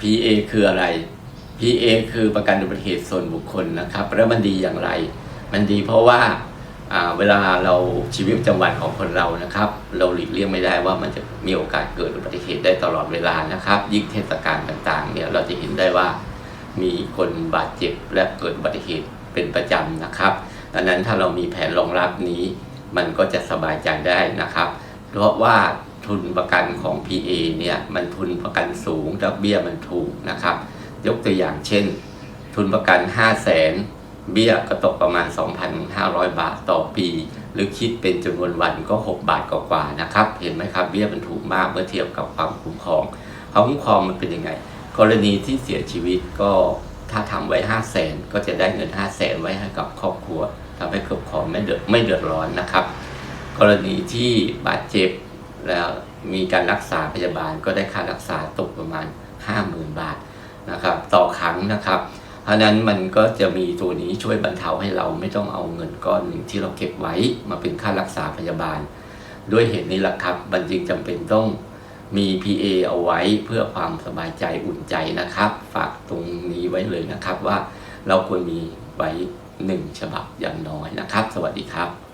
PA คืออะไร PA คือประกันอุบัติเหตุส่วนบุคคลนะครับ แล้วมันดีอย่างไร มันดีเพราะว่าเวลาเราชีวิตประจำวันของคนเรานะครับ เราหลีกเลี่ยงไม่ได้ว่ามันจะมีโอกาสเกิดอุบัติเหตุได้ตลอดเวลานะครับ ยิ่งเทศกาลต่างๆเนี่ยเราจะเห็นได้ว่ามีคนบาดเจ็บและเกิดอุบัติเหตุเป็นประจำนะครับดังนั้นถ้าเรามีแผนรองรับนี้ มันก็จะสบายใจได้นะครับ เพราะว่า ทุนประกันของ PA เนี่ยมันทุนประกันสูงดอกเบี้ยมันถูกนะครับ ยกตัวอย่างเช่น ทุนประกัน 5 0 0แสนเบี้ยก็ตกประมาณ 2,500 บาทต่อปี หรือคิดเป็นจำนวนวันก็ 6 บาทกว่าๆนะครับ เห็นไหมครับเบี้ยมันถูกมากเมื่อเทียบกับความคุ้มครองความคุ้มครองมันเป็นยังไง กรณีที่เสียชีวิตก็ถ้าทำไว้ 5 0 0แสนก็จะได้เงิน 5 0 0แสนไว้ให้กับครอบครัวทำให้ครอบครัวไม่เดือดไม่เดือดร้อนนะครับ กรณีที่บาดเจ็บ แล้วมีการรักษาพยาบาลก็ได้ค่ารักษาตกประมาณ 50,000 บาทนะครับต่อครั้งนะครับ เพราะนั้นมันก็จะมีตัวนี้ช่วยบรรเทาให้เราไม่ต้องเอาเงินก้อนหนึ่งที่เราเก็บไว้มาเป็นค่ารักษาพยาบาล ด้วยเหตุนี้แหละครับมันจึงจำเป็นต้องมี PA เอาไว้เพื่อความสบายใจอุ่นใจนะครับ ฝากตรงนี้ไว้เลยนะครับว่าเราควรมีไว้หนึ่งฉบับอย่างน้อยนะครับ สวัสดีครับ